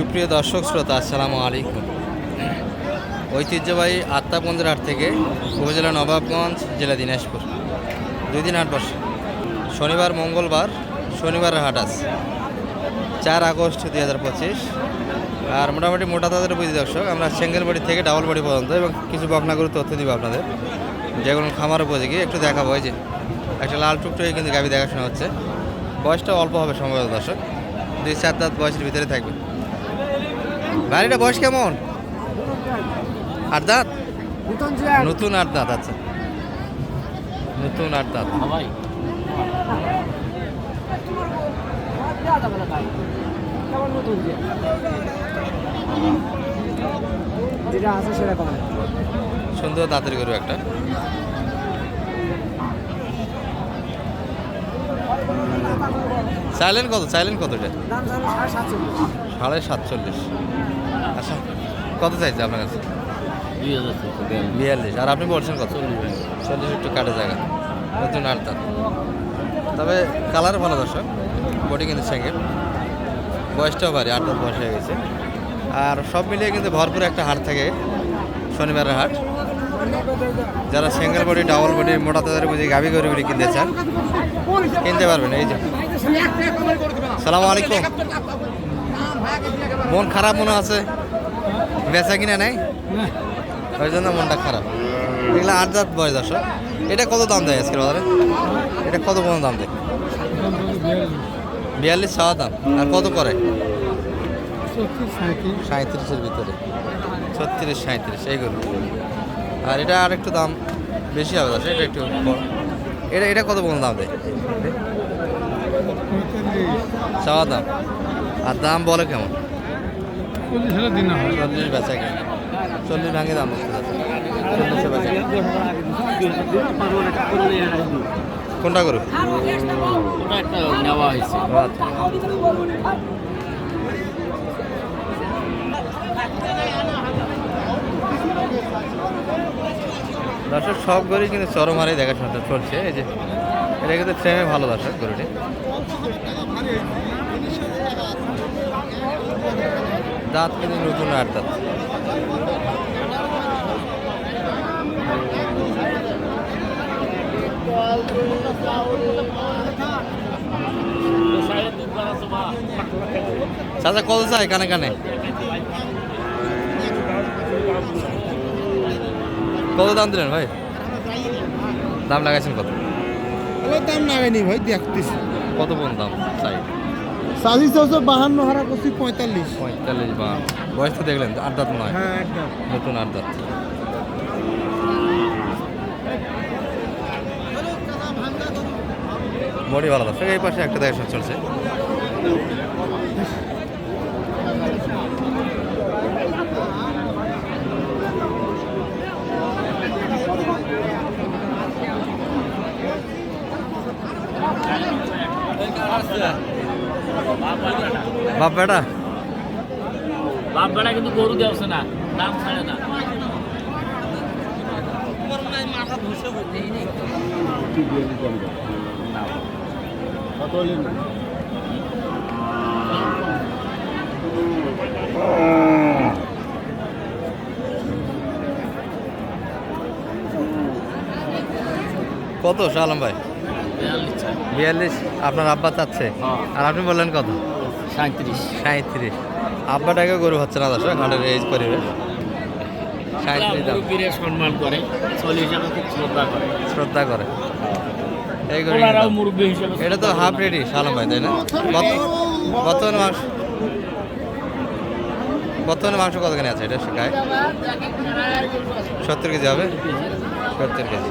সুপ্রিয় দর্শক, শ্রোতা, আসসালামু আলাইকুম। ঐতিহ্যবাহী আত্মাপঞ্জের হাট থেকে উপজেলা নবাবগঞ্জ, জেলা দিনাজপুর। দুই দিন হাট বসে। শনিবার, মঙ্গলবার, শনিবার হাট আছে। চার আগস্ট দুই হাজার পঁচিশ। আর মোটামুটি মোটা তাদের বুঝি দর্শক, আমরা সিঙ্গেল বাড়ি থেকে ডাবল বাড়ি পর্যন্ত এবং কিছু বকনাগুলো তথ্য দিব আপনাদের। যেগুলো খামার উপযোগী, একটু দেখাবো যে, একটা লাল টুকটুকে কিন্তু গাভি দেখাশোনা হচ্ছে। বয়সটা অল্প হবে সম্ভবত দর্শক। দুই চার দাঁত বয়সের ভিতরে থাকবে। গাড়িটা বয়স কেমন? আট দাঁত নতুন আট দাঁত আচ্ছা। নতুন আট দাঁত সুন্দর দাঁতের গরু একটা। চাইলেন কত? চাইলেন কত এটা? দাম জানো সাড়ে সাতচল্লিশ। আচ্ছা কত চাইছে আপনার কাছে? বিয়াল্লিশ। আর আপনি বলছেন কত? চল্লিশ একটু কাটে জায়গা। নতুন আট দাঁত তবে কালার ভালো দর্শক। বডি কিন্তু স্যাঙ্গেল বয়সটাও ভারী আট বয়স হয়ে গেছে। আর সব মিলিয়ে কিন্তু ভরপুর একটা হাট থাকে শনিবারের হাট। যারা সিঙ্গেল বডি ডাবল বডি মোটা তাদের বুঝে গাভি গরু গুলি কিনতে চান কিনতে পারবেন। এই যে। সালাম আলাইকুম। মন খারাপ মনে আছে? বেচা কিনা নাই? ওই জন্য মনটা খারাপ। এগুলো আট দাঁত বয়স দর্শক এটা কত দাম দেয় আজকের বাজারে? এটা কত কোনো দাম দেয়? বিয়াল্লিশ ছাওয়া দাম। আর কত করে সাঁত্রিশের ভিতরে। ছত্রিশ সাঁত্রিশ এইগুলো আর এটা আর একটু দাম বেশি হবে দশ এটা একটু এটা এটা কত কোনো দাম দেয়? চাওয়া দাম। আর দাম বলে কেমন? চল্লিশ বেচা কেন। চল্লিশ ভাঙে দাম দিচ্ছে চল্লিশে বেচা কোনটা করুক নেওয়া হয়েছে দর্শক সব গরুই কিন্তু চরম হারে দেখাশোনাটা চলছে। এই যে এটা কিন্তু ফ্রেমে ভালো দর্শক গরুটি। দাঁত কিন্তু নতুন আট দাঁত। চাচা কত চাই কানে কানে? কত দাম দিলেন ভাই? দাম লাগাইছেন কত? দাম লাগাইনি ভাই দেখতেছি। কত পর্যন্ত দাম চাই? সাজি চৌশো বাহান্ন হারা করছি পঁয়তাল্লিশ পঁয়তাল্লিশ বা বয়স তো দেখলেন আট দাঁত নয় হ্যাঁ নতুন আট দাঁত বডি ভালো দর্শক এই পাশে একটা দেখাশোনা চলছে। বাপ বেটা বাপ কিন্তু গরু দেওয়াছে না দাম ছাড়ে না। কত আলম ভাই? বিয়াল্লিশ আপনার আব্বা চাচ্ছে। হ্যাঁ। আর আপনি বললেন কত? সাঁত্রিশ সাঁত্রিশ আব্বাটাকে গরু হচ্ছে না দর্শক হাটের এই পরিবেশ সম্মান করে শ্রদ্ধা করে। শ্রদ্ধা করে। এই গরু এটা তো হাফ রেডি সালাম ভাই তাই না? বর্ত- বর্তমানে মাংস বর্তমানে মাংস কতখানি আছে? এটা গায়ে সত্তর কেজি হবে? সত্তর কেজি।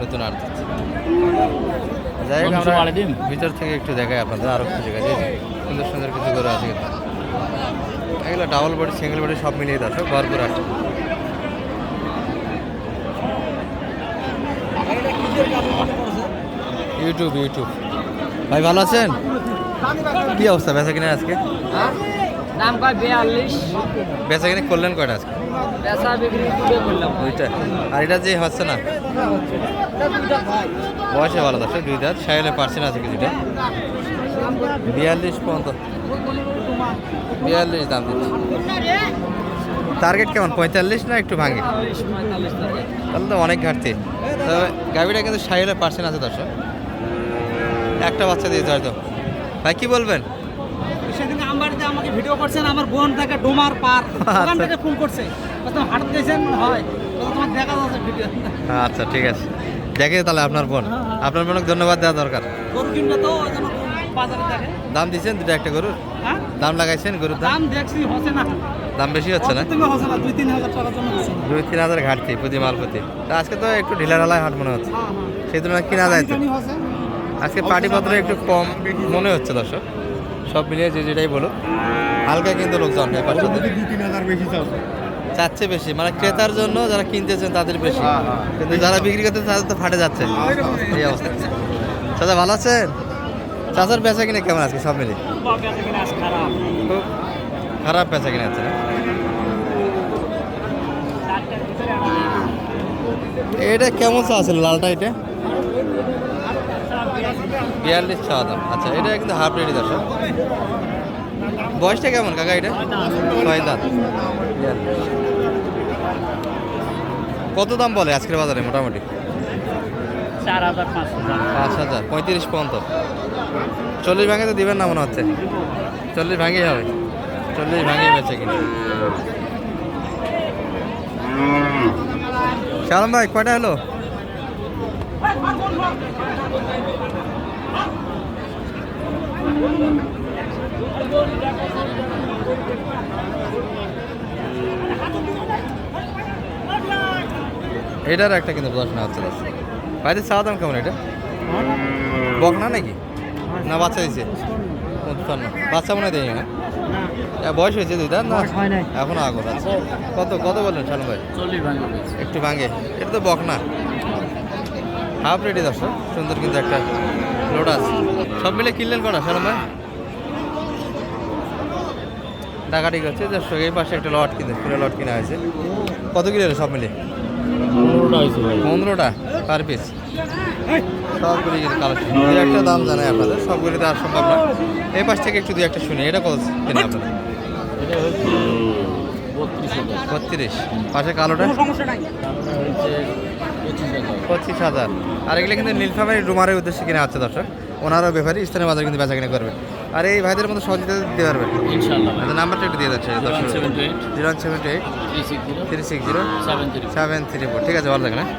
নতুন আর যাই হোক আমরা। ভিতর থেকে একটু দেখাই আপনাদের আরও কিছু জায়গায়। যে সুন্দর সুন্দর কিছু করে আছে এগুলো ডাবল বডি সিঙ্গেল বডি সব মিলিয়ে দর্শক ভরপুর আছে। ইউটিউব ইউটিউব ভাই ভালো আছেন? কি অবস্থা? বেচা কিনে আজকে? বিয়াল্লিশ। বেচা কিনে করলেন কয়টা আজকে? পেশা বিক্রি করে করলাম দুইটা। আর এটা যে হচ্ছে না? বয়সে ভালো দর্শক দুই দাঁত সাইলে পার্সেন্ট আছে কিছুটা। বিয়াল্লিশ পর্যন্ত। বিয়াল্লিশ দাম টার্গেট কেমন? পঁয়তাল্লিশ না একটু ভাঙে? তাহলে তো অনেক ঘাটতি। তবে গাড়িটা কিন্তু সাইলে পার্সেন্ট আছে দর্শক। একটা বাচ্চা দিয়ে হয়তো ভাই, কি বলবেন? ভিডিও করছেন আমার বোন থাকে ডোমার পার। ওখান আচ্ছা। থেকে ফোন করছে। বলতাম হাট দিয়েছেন হয়। তোমার দেখা যাচ্ছে ভিডিও। আচ্ছা ঠিক আছে। দেখে তাহলে আপনার বোন। আপনার বোনকে ধন্যবাদ দেওয়া দরকার। গরু কিনবে তো বাজারে দেখে। দাম দিচ্ছেন দুটো একটা গরুর? হ্যাঁ? দাম লাগাইছেন গরুর দাম? দেখছি হচ্ছে না। দাম বেশি হচ্ছে না? তুমি দুই তিন হাজার টাকার জন্য দুই তিন হাজার ঘাটতি প্রতি মাল প্রতি আজকে তো একটু ঢিলা ঢালাই হাট মনে হচ্ছে। হ্যাঁ হ্যাঁ। সেই তুলনায় কিনা যায় তো। আজকে পাটিপত্র একটু কম মনে হচ্ছে দর্শক। সব মিলিয়ে যে যেটাই বলো হালকা কিন্তু লোকজন বেশি চাচ্ছে বেশি। মানে ক্রেতার জন্য যারা কিনতেছেন তাদের বেশি। কিন্তু যারা বিক্রি করতে তাদের তো ফাটে যাচ্ছে। এই অবস্থা। চাচা ভালো আছেন? চাচার বেচা কিনে কেমন আজকে সব মিলিয়ে? খারাপ বেচা কিনে আছে এটা কেমন চা আছে লালটা এটা? বিয়াল্লিশ ছ দাম। আচ্ছা এটা কিন্তু হাফ রেডি দর্শক। বয়সটা কেমন কাকা এটা? ছয় দাঁত। কত দাম বলে আজকের বাজারে মোটামুটি? চার হাজার পাঁচ হাজার পঁয়ত্রিশ পর্যন্ত। চল্লিশ ভাঙে তো দিবেন না মনে হচ্ছে? চল্লিশ ভাঙেই হবে। চল্লিশ ভাঙেই বেঁচে কিন্তু শালম ভাই কয়টা হলো? এটার একটা কিন্তু প্রশ্ন দশ বাইরে চাওয়া দাম কেমন এটা? বকনা নাকি? না বাচ্চা পঞ্চান্ন। বাচ্চা মনে হয় না? এ, বয়স হয়েছে দুইটা না। এখনও আগর আছে কত কত বললেন শালম ভাই? একটু ভাঙে। এটা তো বকনা। হাফ রেডি দর্শক। সুন্দর কিন্তু একটা লোড আছে। সব মিলে কিনলেন কটা শালম ভাই ডাকাটি করছে। দর্শক এই পাশে একটা লট কিনে পুরো লট কিনা হয়েছে। কত কিলো সব মিলে? পনেরোটা পার পিস সবগুলি কালেকশন একটা দাম জানাই আপনাদের সবগুলি তো আর সম্ভব না। এই পাশ থেকে একটু দুই একটা শুনি এটা কত কিনে আপনাদের বত্রিশ পাশে কালোটা? সমস্যা নাই। পঁচিশ হাজার। আর এগুলো কিন্তু নীলফামারি রুমারের উদ্দেশ্যে কিনে আছে দর্শক। ওনারও ব্যাপারে স্থানীয় বাজারে কিন্তু বেচা কিনে করবে। আর এই ভাইদের মধ্যে সহযোগিতা দিতে পারবেন ইনশাল্লাহ আচ্ছা নাম্বারটা একটু দিয়ে যাচ্ছে দর্শক। Two zero one seven eight. Three six zero. Seven three seven three four. ঠিক আছে ভালো লাগে হ্যাঁ?